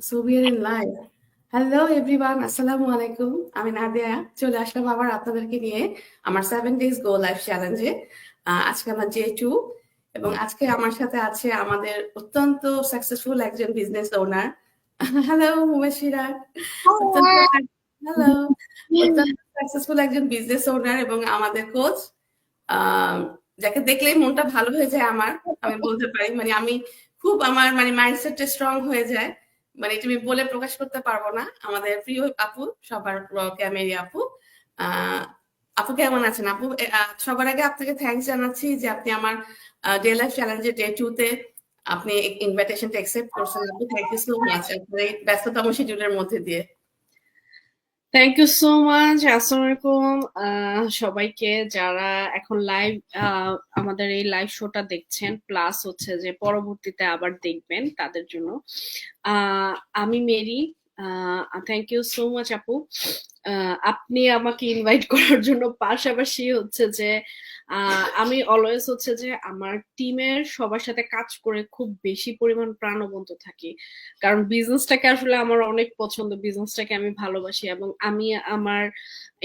So we are in live. Hello everyone আসসালামু আলাইকুম আমি নাদিয়া। চলে আসলাম আবার আপনাদেরকে নিয়ে আমার সেভেন ডেজ গো লাইফ চ্যালেঞ্জে আজকে আমার ডে টু। এবং আজকে আমার সাথে আছে আমাদের অত্যন্ত সাকসেসফুল একজন বিজনেস ওনার হ্যালো মুমেশিরা হ্যালো অত্যন্ত সাকসেসফুল একজন বিজনেস ওনার এবং আমাদের কোচ যাকে দেখলেই মনটা ভালো হয়ে যায় আমার আমি বলতে পারি। মানে আমি খুব আমার মানে মাইন্ডসেটটা স্ট্রং হয়ে যায়। মানে তুমি বলে প্রকাশ করতে পারব না। আমাদের প্রিয় আপু, সবার ক্যামেরি আপু। আপু কেমন আছেন আপু? সবার আগে আপনাকে থ্যাংকস জানাচ্ছি যে আপনি আমার ডে লাইফ চ্যালেঞ্জে ডে টু তে আপনি ইনভাইটেশনটা অ্যাকসেপ্ট করছেন। আপু থ্যাংক ইউ সো মাচ আপনার ব্যস্ততম শিডিউলের মধ্যে দিয়ে। থ্যাংক ইউ সো মাচ আসসালামু আলাইকুম। সবাইকে যারা এখন লাইভ আমাদের এই লাইভ শোটা দেখছেন প্লাস হচ্ছে যে পরবর্তীতে আবার দেখবেন তাদের জন্য। আমি Mary. Thank you so much আপু। আপনি আমাকে ইনভাইট করার জন্য পাশাপাশি হচ্ছে যে আমি অলওয়েজ হচ্ছে যে আমার টিমের সবার সাথে কাজ করে খুব বেশি পরিমাণ প্রাণবন্ত থাকি। কারণ বিজনেসটাকে আসলে আমার অনেক পছন্দ। বিজনেসটাকে আমি ভালোবাসি এবং আমি আমার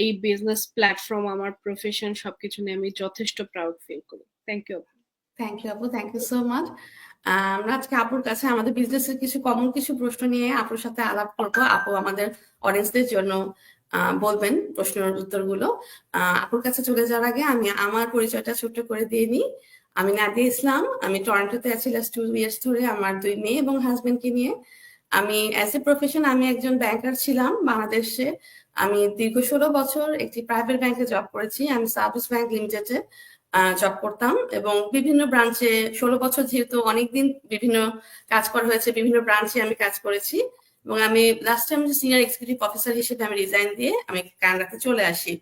এই বিজনেস প্ল্যাটফর্ম আমার প্রফেশন সবকিছু নিয়ে আমি যথেষ্ট প্রাউড ফিল করি। থ্যাংক ইউ থ্যাংক ইউ আপু। থ্যাংক ইউ সো মাচ আমরা আজকে আপুর কাছে আমাদের বিজনেসের কিছু কমন কিছু প্রশ্ন নিয়ে আপুর সাথে আলাপ করব। আপু আমাদের অডিয়েন্সদের জন্য বলবেন প্রশ্নের উত্তরগুলো। আপুর কাছে চলে যাওয়ার আগে আমি আমার পরিচয়টা ছোট্ট করে দিয়ে নিই। আমি নাদিয়া ইসলাম, আমি টরন্টোতে আছি লাস্ট টু ইয়ার্স ধরে আমার দুই মেয়ে এবং হাজবেন্ডকে নিয়ে। আমি অ্যাজ এ প্রফেশন আমি একজন ব্যাংকার ছিলাম বাংলাদেশে। আমি দীর্ঘ ষোলো বছর একটি প্রাইভেট ব্যাংকে জব করেছি। আমি সার্ভিস ব্যাংক লিমিটেডে জব করতাম এবং বিভিন্ন ব্রাঞ্চে ষোলো বছর যেহেতু অনেকদিন বিভিন্ন কাজ করা হয়েছে, বিভিন্ন ব্রাঞ্চে আমি কাজ করেছি। এবং আমি লাস্ট টাইম যে সিনিয়র এক্সিকিউটিভ অফিসার হিসেবে আমি রিজাইন দিয়ে আমি কানাডাতে চলে আসি।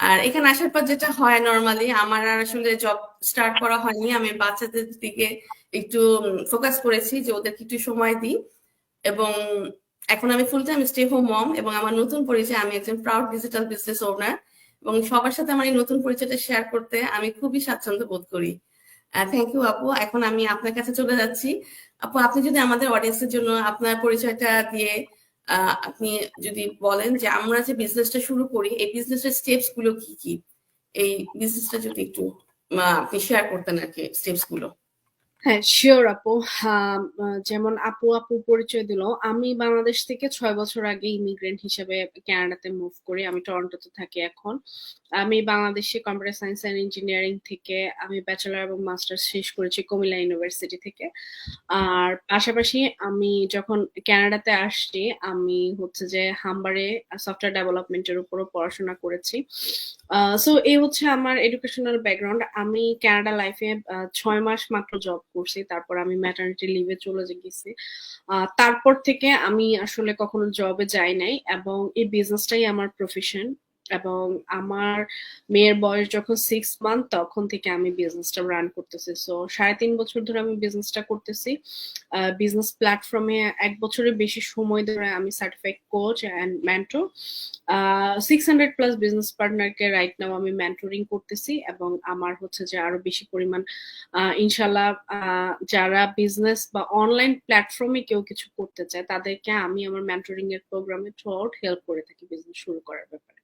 আর এখানে আসার পর যেটা হয় নর্মালি আমার আর আসলে জব স্টার্ট করা হয়নি। আমি বাচ্চাদের দিকে একটু ফোকাস করেছি যে ওদেরকে একটু সময় দিই। এবং এখন আমি full time stay home mom এবং আমার নতুন পরিচয়, আমি একজন প্রাউড ডিজিটাল বিজনেস ওনার এবং সবার সাথে আমার এই নতুন পরিচয়টা শেয়ার করতে আমি খুবই স্বাচ্ছন্দ্য বোধ করি। থ্যাংক ইউ আপু। এখন আমি আপনার কাছে চলে যাচ্ছি। আপু, আপনি যদি আমাদের অডিয়েন্সের জন্য আপনার পরিচয়টা দিয়ে আপনি যদি বলেন যে আমরা যে বিজনেসটা শুরু করি, এই বিজনেসের স্টেপসগুলো কি কি? এই বিজনেসটা যদি একটু আপনি শেয়ার করতেন আর কি স্টেপসগুলো। হ্যাঁ শিওর আপু। যেমন আপু আপু পরিচয় দিল। আমি বাংলাদেশ থেকে ছয় বছর আগে ইমিগ্রেন্ট হিসেবে ক্যানাডাতে মুভ করি। আমি টরন্টোতে থাকি এখন। আমি বাংলাদেশে কম্পিউটার সায়েন্স অ্যান্ড ইঞ্জিনিয়ারিং থেকে আমি ব্যাচেলার এবং মাস্টার্স শেষ করেছি কুমিল্লা ইউনিভার্সিটি থেকে। আর পাশাপাশি আমি যখন ক্যানাডাতে আসছি, আমি হচ্ছে যে হাম্বারে সফটওয়্যার ডেভেলপমেন্টের উপরও পড়াশোনা করেছি। সো এই হচ্ছে আমার এডুকেশনাল ব্যাকগ্রাউন্ড আমি ক্যানাডা লাইফে ছয় মাস মাত্র জব করছি, তারপর আমি ম্যাটার্নিটি লিভে চলে গেছি। তারপর থেকে আমি আসলে কখনো জবে যাই নাই এবং এই বিজনেসটাই আমার প্রফেশন এবং আমার মেয়ের বয়স যখন সিক্স মান্থ তখন থেকে আমি বিজনেসটা রান করতেছি। সো সাড়ে তিন বছর ধরে আমি বিজনেসটা করতেছি। বিজনেস প্ল্যাটফর্মে এক বছরের বেশি সময় ধরে আমি certified coach and mentor six hundred plus business পার্টনারকে রাইট নাও আমি মেন্টরিং করতেছি এবং আমার হচ্ছে যে আরও বেশি পরিমাণ ইনশাল্লাহ যারা বিজনেস বা অনলাইন প্ল্যাটফর্মে কেউ কিছু করতে চায়, তাদেরকে আমি আমার মেন্টরিং এর প্রোগ্রামে থ্রু আউট হেল্প করে থাকি বিজনেস শুরু করার ব্যাপারে।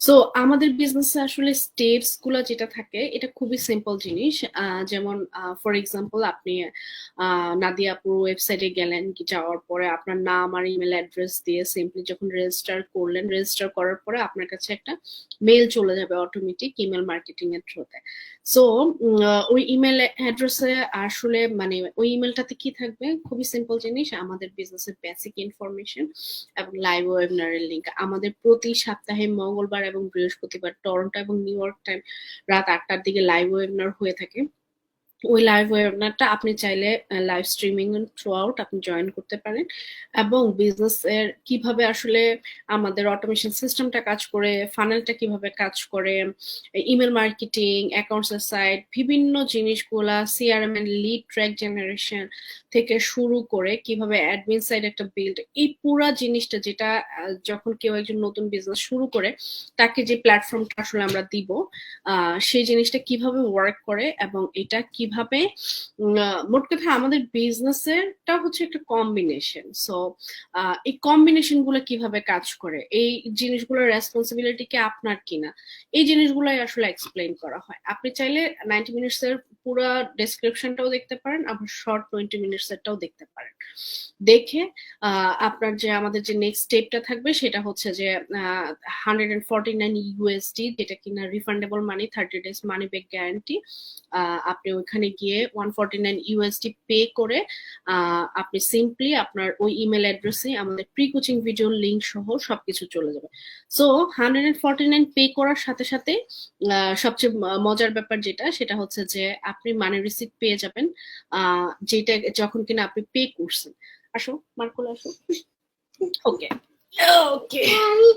সো আমাদের বিজনেসে আসলে স্টেপসগুলো যেটা থাকে, এটা খুবই সিম্পল জিনিস। যেমন ফর এক্সাম্পল আপনি নাদিয়া আপুর ওয়েবসাইটে গেলেন যাওয়ার পরে আপনার নাম আর ইমেল অ্যাড্রেস দিয়ে সিম্পলি যখন রেজিস্টার করলেন রেজিস্টার করার পরে আপনার কাছে একটা মেল চলে যাবে অটোমেটিক ইমেল মার্কেটিং এর থ্রুতে সো ওই ইমেল অ্যাড্রেসে আসলে মানে ওই ইমেলটাতে কি থাকবে? খুবই সিম্পল জিনিস, আমাদের বিজনেসের বেসিক ইনফরমেশন এবং লাইভ ওয়েবিনারের লিঙ্ক আমাদের প্রতি সপ্তাহে মঙ্গলবার এবং বৃহস্পতিবার টরন্টো এবং নিউ ইয়র্ক টাইম রাত আটটার দিকে লাইভ ওয়েবিনার হয়ে থাকে। ওই লাইভ ওয়েবিনারটা আপনি চাইলে লাইভ স্ট্রিমিং থ্রু আউট আপনি জয়েন করতে পারেন এবং বিজনেস এর কীভাবে আসলে আমাদের অটোমেশন সিস্টেমটা কাজ করে ফানেলটা কীভাবে কাজ করে ইমেল মার্কেটিং অ্যাকাউন্টস সাইট বিভিন্ন জিনিসগুলা সিআরএম এর লিড ট্র্যাক জেনারেশন থেকে শুরু করে কীভাবে অ্যাডমিন সাইড একটা বিল্ড এই পুরা জিনিসটা যেটা যখন কেউ একজন নতুন বিজনেস শুরু করে, তাকে যে প্ল্যাটফর্মটা আসলে আমরা দিব সেই জিনিসটা কীভাবে ওয়ার্ক করে এবং এটা কি কীভাবে মোট কথা আমাদের বিজনেসেরটা হচ্ছে একটা কম্বিনেশন সো এই কম্বিনেশনগুলো কীভাবে কাজ করে? এই জিনিসগুলোর রেসপন্সিবিলিটি কি আপনার কিনা? এই জিনিসগুলোই আসলে এক্সপ্লেন করা হয়। আপনি চাইলে নাইনটি মিনিটস এর পুরো ডেসক্রিপশনটাও দেখতে পারেন, আবার শর্ট টোয়েন্টি মিনিটস এরটাও দেখতে পারেন। দেখে আপনার যে আমাদের যে নেক্সট স্টেপটা থাকবে, সেটা হচ্ছে যে hundred and forty nine USD যেটা কিনা refundable money thirty days money back guarantee আপনি ওইখানে গিয়ে one forty nine USD pay করে আপনি সিম্পলি আপনার ওই ইমেল অ্যাড্রেসে আমাদের প্রি কোচিং ভিডিও লিঙ্ক সহ সবকিছু চলে যাবে। So hundred and forty nine pay করার সাথে সাথে সবচেয়ে মজার ব্যাপার যেটা সেটা হচ্ছে যে আপনি মানি রিসিপ্ট পেয়ে যাবেন আহ, যেটা যখন কিনা আপনি পে করছেন। আসো মার্কুল আসো। ওকে ওকে আমি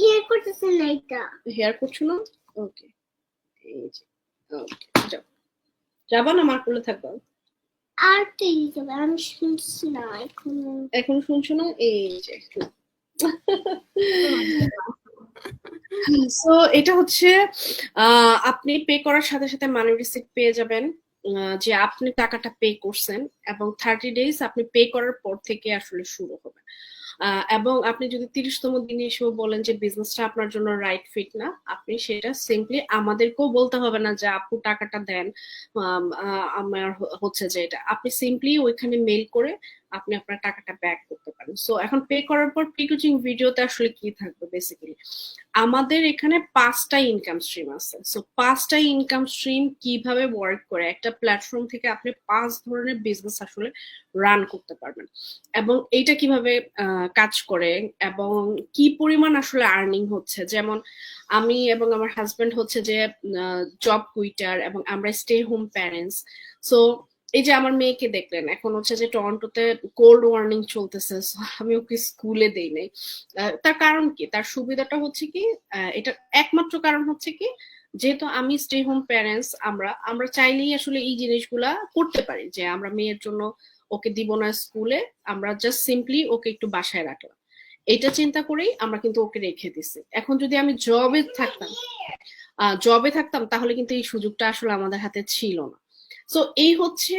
হেয়ার করতেছি না এটা? হেয়ার করছ না? ওকে এই যে ওকে যাও। যাবা না মার্কুলে থাকবা আর তৈরি যাবে আমি শুনছি না এখন। এখন শুনছো না? এই যে সো এটা হচ্ছে আপনি পে করার সাথে সাথে মানি রিসিপ্ট পেয়ে যাবেন যে আপনি টাকাটা পে করছেন এবং থার্টি ডেজ আপনি পে করার পর থেকে আসলে শুরু হবে। এবং আপনি যদি তিরিশতম দিনে এসেও বলেন যে বিজনেসটা আপনার জন্য রাইট ফিট না, আপনি সেটা সিম্পলি আমাদেরকেও বলতে হবে না যে, আপু, টাকাটা দেন। আমার হচ্ছে যে এটা। আপনি সিম্পলি ওইখানে মেল করে আপনি আপনার টাকাটা ব্যাক করতে পারেন। সো এখন পে করার পর প্রি কোচিং ভিডিওতে আসলে কি থাকবে বেসিক্যালি আমাদের এখানে পাঁচটা ইনকাম স্ট্রিম আছে। সো পাঁচটা ইনকাম স্ট্রিম কীভাবে ওয়ার্ক করে? একটা প্ল্যাটফর্ম থেকে আপনি পাঁচ ধরনের বিজনেস আসলে রান করতে পারবেন। এবং এইটা কীভাবে কাজ করে? এবং কি পরিমাণ আসলে আর্নিং হচ্ছে? যেমন আমি এবং আমার হাজব্যান্ড হচ্ছে যে জব কুইটার এবং আমরা স্টে হোম প্যারেন্টস সো এই যে আমার মেয়েকে দেখলেন, এখন হচ্ছে যে টরন্টোতে কোল্ড ওয়ার্নিং চলতেছে আমি ওকে স্কুলে দেই নাই। তার কারণ কি? তার সুবিধাটা হচ্ছে কি এটা একমাত্র কারণ হচ্ছে কি, যেহেতু আমি স্টে হোম প্যারেন্টস আমরা আমরা চাইলেই আসলে এই জিনিসগুলা করতে পারি যে আমরা মেয়ের জন্য ওকে দিব না স্কুলে, আমরা জাস্ট সিম্পলি ওকে একটু বাসায় রাখলাম। এটা চিন্তা করেই আমরা কিন্তু ওকে রেখে দিছি। এখন যদি আমি জবে থাকতাম জবে থাকতাম, তাহলে কিন্তু এই সুযোগটা আসলে আমাদের হাতে ছিল না। সো এই হচ্ছে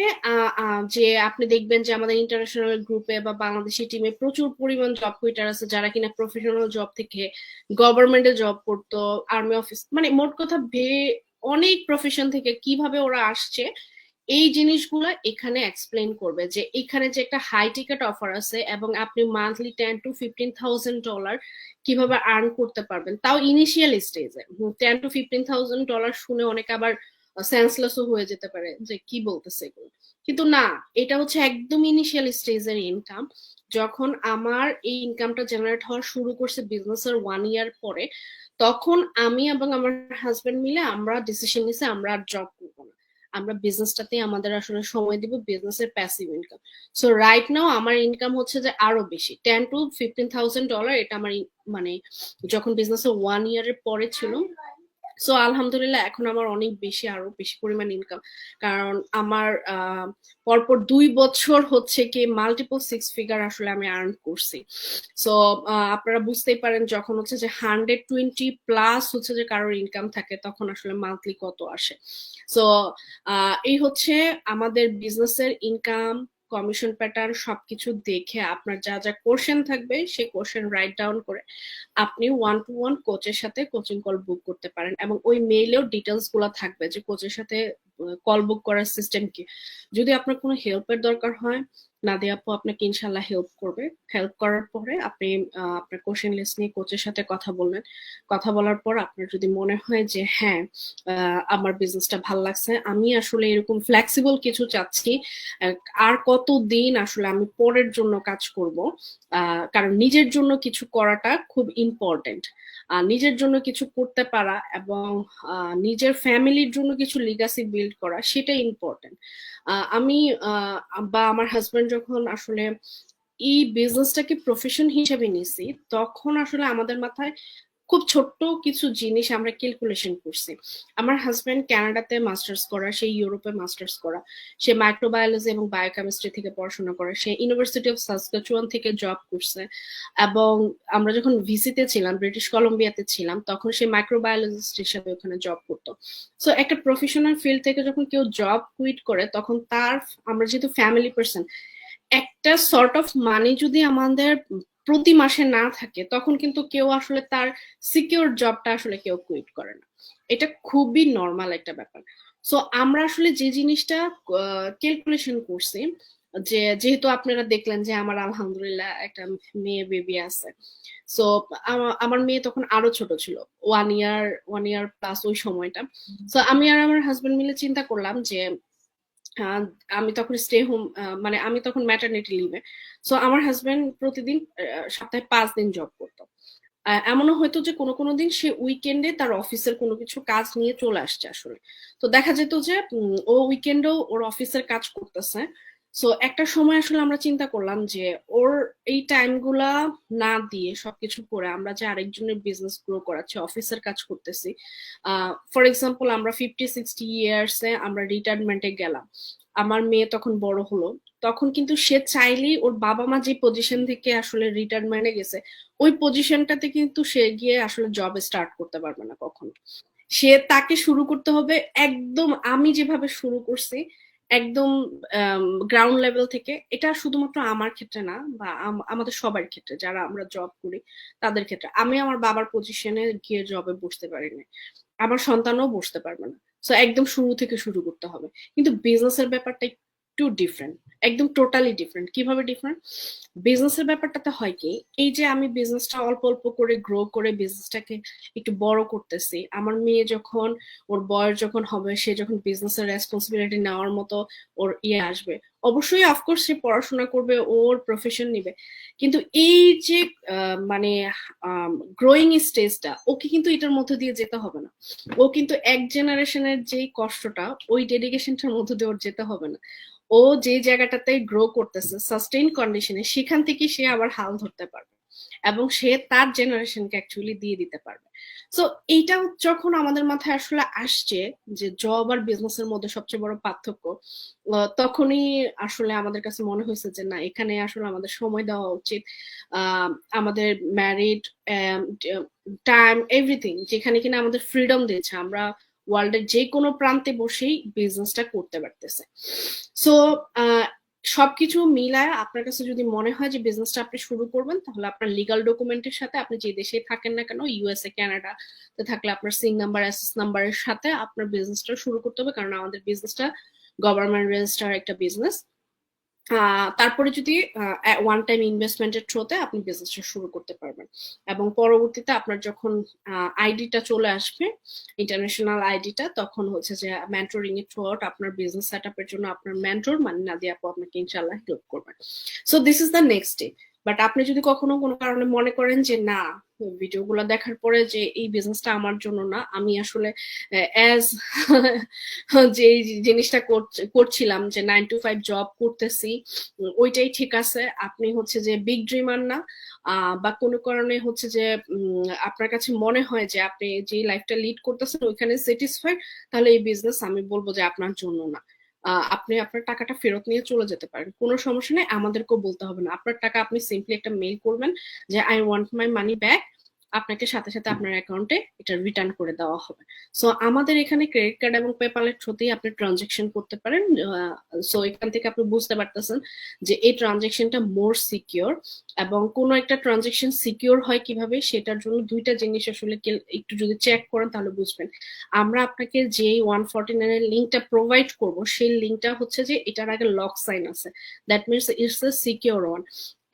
যে আপনি দেখবেন যে আমাদের ইন্টারন্যাশনাল গ্রুপে বা বাংলাদেশি টিমে প্রচুর পরিমাণ জব কুইটার আছে যারা কিনা প্রফেশনাল জব থেকে গভর্নমেন্টে জব করতো আর্মি অফিস মানে মোট কথা ভে, অনেক প্রফেশন থেকে কীভাবে ওরা আসছে, এই জিনিসগুলো এখানে এক্সপ্লেন করবে যে এখানে যে একটা হাই টিকেট অফার আছে এবং আপনি monthly ten to fifteen thousand dollar কীভাবে আর্ন করতে পারবেন, তাও ইনিশিয়াল স্টেজে ten to fifteen thousand dollar শুনে অনেকে আবার সেন্সলেসও হয়ে যেতে পারে যে কি বলতেছে এগুলো। কিন্তু না, এটা হচ্ছে একদম ইনিশিয়াল স্টেজের ইনকাম যখন আমার এই ইনকামটা জেনারেট হওয়া শুরু করছে বিজনেস বিজনেসের ওয়ান ইয়ার পরে, তখন আমি এবং আমার হাজবেন্ড মিলে আমরা ডিসিশন নিছে আমরা আর জব করব না। আমরা বিজনেসটাতে আমাদের আসলে সময় দিব বিজনেসের passive income so right now আমার ইনকাম হচ্ছে যে আরও বেশি ten to fifteen thousand dollar এটা আমার মানে যখন বিজনেসের ওয়ান ইয়ারের পরে ছিল সো আলহামদুলিল্লাহ, এখন আমার অনেক বেশি আরও বেশি পরিমাণ ইনকাম কারণ আমার পরপর দুই বছর হচ্ছে কি মাল্টিপল সিক্স ফিগার আসলে আমি আর্ন করছি। সো আপনারা বুঝতেই পারেন যখন হচ্ছে যে হান্ড্রেড টোয়েন্টি প্লাস হচ্ছে যে কারোর ইনকাম থাকে, তখন আসলে মান্থলি কত আসে। সো এই হচ্ছে আমাদের বিজনেসের ইনকাম কমিশন প্যাটার্ন সবকিছু দেখে আপনার যা যা কোশ্চেন থাকবে সেই কোশ্চেন রাইট ডাউন করে আপনি ওয়ান টু ওয়ান কোচের সাথে কোচিং কল বুক করতে পারেন এবং ওই মেইলেও ডিটেলসগুলো থাকবে যে কোচের সাথে কল বুক করার সিস্টেম কি? যদি আপনার কোনো হেল্পের দরকার হয়, নাদিয়া আপু আপনাকে ইনশাল্লাহ হেল্প করবে। হেল্প করার পরে আপনি আপনার কোশ্চেন লিস্ট নিয়ে কোচের সাথে কথা বলবেন। কথা বলার পর আপনার যদি মনে হয় যে হ্যাঁ আমার বিজনেসটা ভালো লাগছে, আমি আসলে এরকম ফ্লেক্সিবল কিছু চাচ্ছি আর কত দিন আসলে আমি পরের জন্য কাজ করব কারণ নিজের জন্য কিছু করাটা খুব ইম্পর্টেন্ট নিজের জন্য কিছু করতে পারা এবং নিজের ফ্যামিলির জন্য কিছু লিগাসি বিল্ড করা সেটা ইম্পর্টেন্ট আমি বা আমার হাজব্যান্ড যখন আসলে এই বিজনেসটাকে প্রফেশন হিসেবে নিছি, তখন আসলে আমাদের মাথায় খুব ছোট্ট কিছু জিনিস আমরা ক্যালকুলেশন করছি। আমার হাজবেন্ড কানাডাতে মাস্টার্স করা, সে ইউরোপে মাস্টার্স করা। সে মাইক্রোবায়োলজি এবং বায়োকেমিস্ট্রি থেকে পড়াশোনা করে। সে ইউনিভার্সিটি অফ সাসকাচুয়ান থেকে জব করছে। এবং আমরা যখন ভিসিতে ছিলাম ব্রিটিশ কলম্বিয়াতে ছিলাম, তখন সে মাইক্রোবায়োলজিস্ট হিসাবে ওখানে জব করতো। সো একটা প্রফেশনাল ফিল্ড থেকে যখন কেউ জব কুইট করে, তখন তার, আমরা যেহেতু ফ্যামিলি পার্সন একটা সর্ট অফ মানি যদি আমাদের প্রতি মাসে না থাকে তখন কিন্তু কেউ আসলে তার সিকিউর জবটা আসলে কেউ কুইট করে না। এটা খুবই নর্মাল একটা ব্যাপার। সো আমরা আসলে যে জিনিসটা ক্যালকুলেশন করছি যে যেহেতু আপনারা দেখলেন যে আমার আলহামদুলিল্লাহ একটা মেয়ে বেবি আছে। সো আমার মেয়ে তখন আরও ছোট ছিল one year one year plus ওই সময়টা। সো আমি আর আমার হাজবেন্ড মিলে চিন্তা করলাম যে আমি তখন স্টে হোম মানে আমি তখন ম্যাটারনিটি লিভে সো আমার হাজব্যান্ড প্রতিদিন সপ্তাহে পাঁচ দিন জব করতো। এমনও হয়তো যে কোনো কোনো দিন সে উইকেন্ডে তার অফিসের কোনো কিছু কাজ নিয়ে চলে আসছে আসলে। তো দেখা যেত যে ও উইকেন্ডেও ওর অফিসের কাজ করতেছে। সো একটা সময় আসলে আমরা চিন্তা করলাম যে, ওর এই টাইমগুলা না দিয়ে সবকিছু করে আমরা যে আরেকজনের বিজনেস গ্রো করাচ্ছি অফিসের কাজ করতেছি ফর এক্সাম্পল আমরা ফিফটি সিক্সটি ইয়ার্সে আমরা রিটায়ারমেন্টে গেলাম। আমার মেয়ে তখন বড় হলো, তখন কিন্তু সে চাইলেই ওর বাবা মা যে পজিশন থেকে আসলে রিটায়ারমেন্টে গেছে, ওই পজিশনটাতে কিন্তু সে গিয়ে আসলে জব স্টার্ট করতে পারবে না কখনো। সে তাকে শুরু করতে হবে, একদম আমি যেভাবে শুরু করছি একদম গ্রাউন্ড লেভেল থেকে, এটা শুধুমাত্র আমার ক্ষেত্রে না, বা আম- আমাদের সবার ক্ষেত্রে, যারা আমরা জব করি, তাদের ক্ষেত্রে। আমি আমার বাবার পজিশনে গিয়ে জবে বসতে পারিনি। আমার সন্তানও বসতে পারবে না। একদম শুরু থেকে শুরু করতে হবে। কিন্তু বিজনেসের ব্যাপারটা একটু ডিফারেন্ট একদম টোটালি ডিফারেন্ট কীভাবে ডিফারেন্ট বিজনেসের ব্যাপারটাতে হয় কি, এই যে আমি বিজনেসটা অল্প অল্প করে গ্রো করে বিজনেসটাকে একটু বড় করতেছি, আমার মেয়ে যখন, ওর বয়স যখন হবে, সে যখন বিজনেসের রেসপন্সিবিলিটি নেওয়ার মতো ওর ইয়ে আসবে অবশ্যই অফকোর্স সে পড়াশোনা করবে, ওর প্রফেশন নিবে। কিন্তু এই যে মানে গ্রোয়িং স্টেজটা ওকে কিন্তু এটার মধ্যে দিয়ে যেতে হবে না। ও কিন্তু এক জেনারেশনের যেই কষ্টটা, ওই ডেডিকেশনটার মধ্যে দিয়ে ওর যেতে হবে না। ও যে জায়গাটাতে গ্রো করতেছে সাস্টেইন কন্ডিশনে সেখান থেকে সে আবার হাল ধরতে পারবে। এবং সে তার জেনারেশনকে অ্যাকচুয়ালি দিয়ে দিতে পারবে। সো এইটা যখন আমাদের মাথায় আসলে আসছে যে জব আর বিজনেসের মধ্যে সবচেয়ে বড় পার্থক্য তখনই আসলে আমাদের কাছে মনে হয়েছে যে না, এখানে আসলে আমাদের সময় দেওয়া উচিত। আমাদের ম্যারিড টাইম এভরিথিং যেখানে কিনা আমাদের ফ্রিডম দিয়েছে। আমরা ওয়ার্ল্ডের যে কোনো প্রান্তে বসেই বিজনেসটা করতে পারতেছে। সো সবকিছু মিলায় আপনার কাছে যদি মনে হয় যে বিজনেসটা আপনি শুরু করবেন, তাহলে আপনার লিগাল ডকুমেন্টের সাথে আপনি যে দেশে থাকেন না কেন ইউএসএ কানাডা তো থাকলে আপনার সিং নাম্বার এসএস নাম্বারের সাথে আপনার বিজনেসটা শুরু করতে হবে। কারণ আমাদের বিজনেসটা গভর্নমেন্ট রেজিস্টার একটা বিজনেস তারপরে যদি ওয়ান টাইম ইনভেস্টমেন্টের থ্রোতে আপনি বিজনেসটা শুরু করতে পারবেন। এবং পরবর্তীতে আপনার যখন আইডিটা চলে আসবে ইন্টারন্যাশনাল আইডিটা তখন হচ্ছে যে মেন্টরিং এর থ্রু আপনার বিজনেস সেট আপের জন্য আপনার মেন্টর মানে না নাদিয়া আপু আপনাকে ইনশাল্লাহ হেল্প করবেন। So this is the next day but আপনি যদি কখনো কোনো কারণে মনে করেন যে না ভিডিওগুলো দেখার পরে যে এই বিজনেসটা আমার জন্য না, আমি আসলে অ্যাজ যে জিনিসটা করছ- করছিলাম যে নাইন টু ফাইভ জব করতেছি, ওইটাই ঠিক আছে। আপনি হচ্ছে যে বিগ ড্রিমার না বা কোনো কারণে হচ্ছে যে আপনার কাছে মনে হয় যে আপনি যে লাইফটা লিড করতেছেন ওইখানে স্যাটিসফাইড তাহলে এই বিজনেস আমি বলব যে আপনার জন্য না। আপনি আপনার টাকাটা ফেরত নিয়ে চলে যেতে পারেন। কোনো সমস্যা নেই, আমাদেরকেও বলতে হবে না। আপনার টাকা আপনি সিম্পলি একটা মেইল করবেন যে I want my money back আপনাকে সাথে সাথে আপনার অ্যাকাউন্টে এটা রিটার্ন করে দেওয়া হবে। সো আমাদের এখানে ক্রেডিট কার্ড এবং পেপালের থ্রুতেই আপনি ট্রানজেকশন করতে পারেন। সো এখান থেকে আপনি বুঝতে পারতেছেন যে এই ট্রানজেকশনটা মোর সিকিওর এবং কোনো একটা ট্রানজেকশন সিকিওর হয় কীভাবে সেটার জন্য দুইটা জিনিস আসলে একটু যদি চেক করেন তাহলে বুঝবেন। আমরা আপনাকে যে ওয়ান ফর্টি নাইনের লিঙ্কটা প্রোভাইড করব, সেই লিঙ্কটা হচ্ছে যে এটার আগে লক সাইন আছে। That means it's a secure one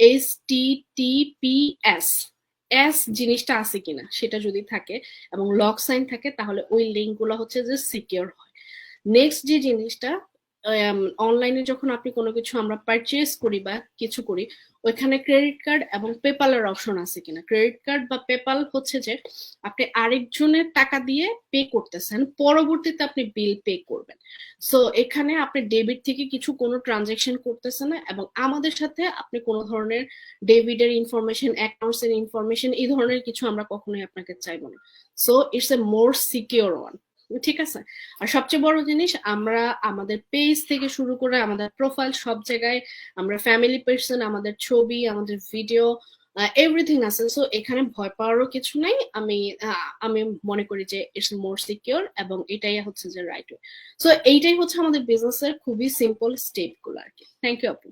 S T T P S S জিনিসটা আছে কিনা, সেটা যদি থাকে এবং লক সাইন থাকে, তাহলে ওই লিঙ্কগুলো হচ্ছে যে সিকিওর হয়। নেক্সট যে জিনিসটা অনলাইনে যখন আপনি কোনো কিছু আমরা পারচেস করি বা কিছু করি, ওইখানে ক্রেডিট কার্ড এবং পেপালের অপশন আছে কিনা? ক্রেডিট কার্ড বা পেপাল হচ্ছে যে, আপনি আরেকজনের টাকা দিয়ে পে করতেছেন, পরবর্তীতে আপনি বিল পে করবেন। সো এখানে আপনি ডেবিট থেকে কিছু কোনো ট্রানজেকশন করতেছেন না এবং আমাদের সাথে আপনি কোনো ধরনের ডেবিটের ইনফরমেশন অ্যাকাউন্টস এর ইনফরমেশন এই ধরনের কিছু আমরা কখনোই আপনাকে চাইব না। So it's a more secure one ঠিক আছে? আর সবচেয়ে বড় জিনিস, আমরা আমাদের পেজ থেকে শুরু করে আমাদের প্রোফাইল সব জায়গায় আমরা ফ্যামিলি পার্সন আমাদের ছবি, আমাদের ভিডিও এভরিথিং আছে। সো এখানে ভয় পাওয়ারও কিছু নাই। আমি আমি মনে করি যে ইটস মোর সিকিউর এবং এটাই হচ্ছে যে রাইট ওয়ে সো এইটাই হচ্ছে আমাদের বিজনেসের খুবই সিম্পল স্টেপগুলো আর কি। থ্যাংক ইউ আপু।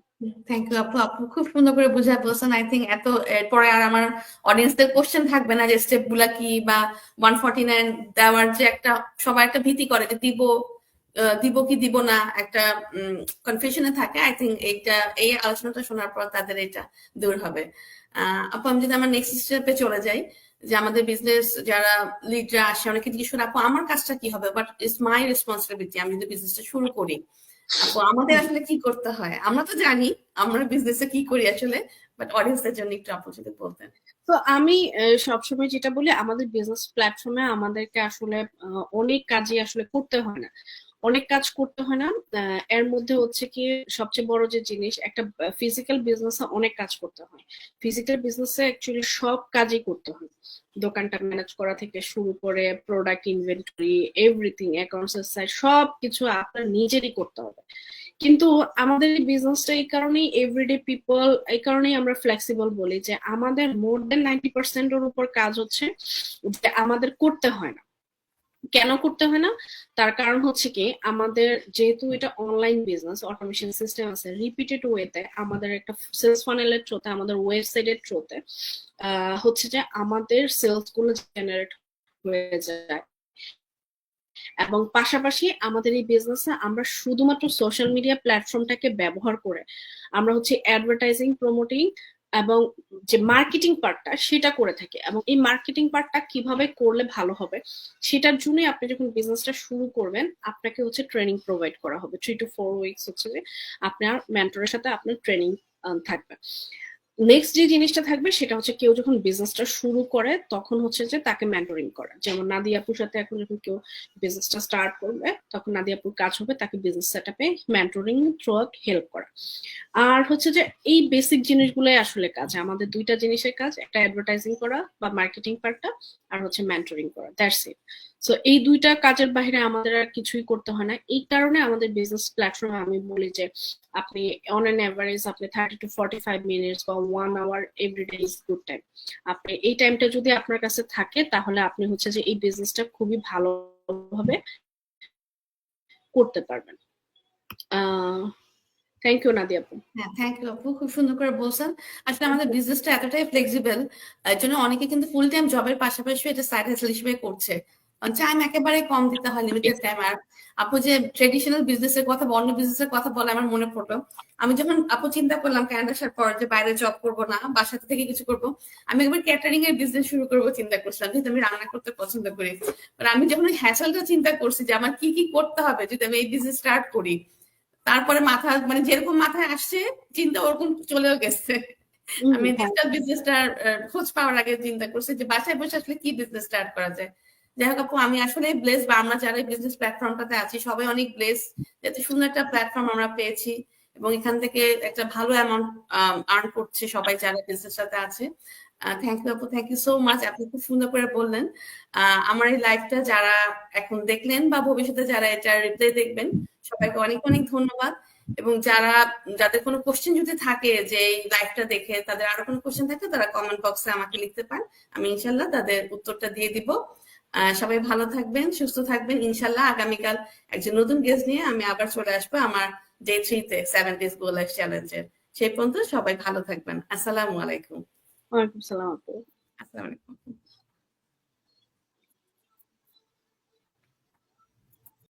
থ্যাংক ইউ আপু। আপু খুব সুন্দর করে বুঝায় বলছেন। আই থিঙ্ক এত, এরপরে আর আমার অডিয়েন্সদের কোশ্চেন থাকবে না যে স্টেপগুলা কি বা ওয়ান ফর্টি নাইন দেওয়ার যে একটা, সবাই একটা ভীতি করে যে দিব দিব কি দিব না একটা কনফিউশনে থাকে। আই থিঙ্ক এইটা, এই আলোচনাটা শোনার পর তাদের এটা দূর হবে। আপু, আমি যদি আমার নেক্সট স্টেপে চলে যাই, যে আমাদের বিজনেস যারা লিডরা আসে, অনেকে জিজ্ঞেস করে, আপু, আমার কাজটা কি হবে? বাট ইটস মাই রেসপন্সিবিলিটি আমি যদি বিজনেসটা শুরু করি। আপু, আমাদের আসলে কি করতে হয়? আমরা তো জানি আমরা বিজনেসে কি করি আসলে বাট অডিয়েন্সের জন্য একটু আপু বলতেন। তো আমি সবসময় যেটা বলি, আমাদের বিজনেস প্ল্যাটফর্মে আমাদেরকে আসলে অনেক কাজই আসলে করতে হয় না। অনেক কাজ করতে হয় না। এর মধ্যে হচ্ছে কি সবচেয়ে বড় যে জিনিস, একটা ফিজিক্যাল বিজনেসে অনেক কাজ করতে হয়। ফিজিক্যাল বিজনেসে অ্যাকচুয়ালি সব কাজই করতে হয়। দোকানটা ম্যানেজ করা থেকে শুরু করে product inventory everything accounts side সব কিছু আপনার নিজেরই করতে হবে। কিন্তু আমাদের এই বিজনেসটা এই কারণেই এভরিডে পিপল এই কারণেই আমরা ফ্লেক্সিবল বলি যে আমাদের মোর দেন নাইনটি পার্সেন্টের উপর কাজ হচ্ছে যে আমাদের করতে হয় না। কেন করতে হয় না? তার কারণ হচ্ছে কি, আমাদের যেহেতু এটা অনলাইন বিজনেস অটোমেশন সিস্টেম আছে রিপিটেড ওয়েতে আমাদের একটা সেলস ফানেলের থ্রোতে আমাদের ওয়েবসাইটের থ্রোতে হচ্ছে যে আমাদের সেলসগুলো জেনারেট হয়ে যায়। এবং পাশাপাশি আমাদের এই বিজনেসে আমরা শুধুমাত্র সোশ্যাল মিডিয়া প্ল্যাটফর্মটাকে ব্যবহার করে আমরা হচ্ছে অ্যাডভার্টাইজিং প্রমোটিং এবং যে মার্কেটিং পার্টটা সেটা করে থাকে এবং এই মার্কেটিং পার্টটা কীভাবে করলে ভালো হবে সেটার জন্য আপনি যখন বিজনেসটা শুরু করবেন, আপনাকে হচ্ছে ট্রেনিং প্রোভাইড করা হবে। থ্রি টু ফোর উইকস হচ্ছে যে আপনার মেন্টরের সাথে আপনার ট্রেনিং থাকবে। নেক্সট যে জিনিসটা থাকবে সেটা হচ্ছে কেউ যখন বিজনেসটা শুরু করে, তখন হচ্ছে যে তাকে মেন্টরিং করা। যেমন নাদিয়াপুর সাথে এখন যখন কেউ বিজনেসটা স্টার্ট করবে, তখন নাদিয়াপুর কাজ হবে তাকে বিজনেস সেট আপে মেন্টরিং থ্রু হেল্প করা। আর হচ্ছে যে এই বেসিক জিনিসগুলোই আসলে কাজ। আমাদের দুইটা জিনিসের কাজ, একটা অ্যাডভার্টাইজিং করা বা মার্কেটিং পার্টটা আর হচ্ছে মেন্টরিং করা। দ্যাটস ইট সো এই দুইটা কাজের বাইরে আমাদের আর কিছুই করতে হয় না। এই কারণে আমাদের বিজনেস প্ল্যাটফর্মে আমি বলি যে, আপনি অন অ্যান অ্যাভারেজ আপনি thirty to forty five minutes বা one hour everyday is good time আপনি এই টাইমটা যদি আপনার কাছে থাকে, তাহলে আপনি হচ্ছে যে এই বিজনেসটা খুবই ভালোভাবে করতে পারবেন। থ্যাংক ইউ নাদিয়া আপু। হ্যাঁ থ্যাংক ইউ আপু, খুব সুন্দর করে বলছেন। আসলে আমাদের বিজনেসটা এতটাই ফ্লেক্সিবল এর জন্য অনেকে কিন্তু ফুল টাইম জবের পাশাপাশি এটা সাইড হাসল হিসেবে করছে। টাইম একেবারে কম দিতে হয় লিমিটেড টাইম আর আপু যে ট্রেডিশনাল বিজনেসের কথা বা অন্য বিজনেসের কথা বলে আমার মনে পড়ল। আমি যখন আপু চিন্তা করলাম ক্যানাডা আসার পর যে বাইরে জব করব না বাসাতে থেকে কিছু করব আমি একবার ক্যাটারিং এর বিজনেস শুরু করব চিন্তা করছিলাম যেহেতু আমি রান্না করতে পছন্দ করি। আর আমি যখন হ্যাসেলটা চিন্তা করছি যে আমার কি কি করতে হবে যদি আমি এই বিজনেস স্টার্ট করি তারপরে মাথা মানে যেরকম মাথায় আসছে চিন্তা ওরকম চলেও গেছে। আমি ডিজিটাল বিজনেসটার খোঁজ পাওয়ার আগে চিন্তা করছি যে বাসায় বসে আসলে কি বিজনেস স্টার্ট করা যায়। যাই হোক আপু, আমি আসলে ব্লেস বা আমরা যারা বিজনেস প্ল্যাটফর্মটাতে আছি, সবাই অনেক ব্লেস যাতে সুন্দর একটা প্ল্যাটফর্ম আমরা পেয়েছি এবং এখান থেকে একটা ভালো অ্যামাউন্ট আর্ন করছে সবাই যারা বিজনেস সাথে আছে থ্যাংক ইউ আপু থ্যাংক ইউ সো মাচ আপনি খুব সুন্দর করে বললেন। আমার এই লাইফটা যারা এখন দেখলেন বা ভবিষ্যতে যারা এটা রিপ্লে দেখবেন, সবাইকে অনেক অনেক ধন্যবাদ। এবং যারা, যাদের কোনো কোশ্চেন যদি থাকে যে এই লাইফটা দেখে তাদের আরও কোনো কোশ্চেন থাকে, তারা কমেন্ট বক্সে আমাকে লিখতে পারেন। আমি ইনশাল্লাহ তাদের উত্তরটা দিয়ে দিব। সবাই ভালো থাকবেন সুস্থ থাকবেন। ইনশাল্লাহ আগামীকাল একজন নতুন গেস্ট নিয়ে আমি আবার চলে আসব আমার ডে থ্রিতে সেভেন ডেজ গোল লাইফ চ্যালেঞ্জের সেই পর্যন্ত সবাই ভালো থাকবেন। আসসালামু আলাইকুম। ওয়ালাইকুম আসসালাম আলাইকুম।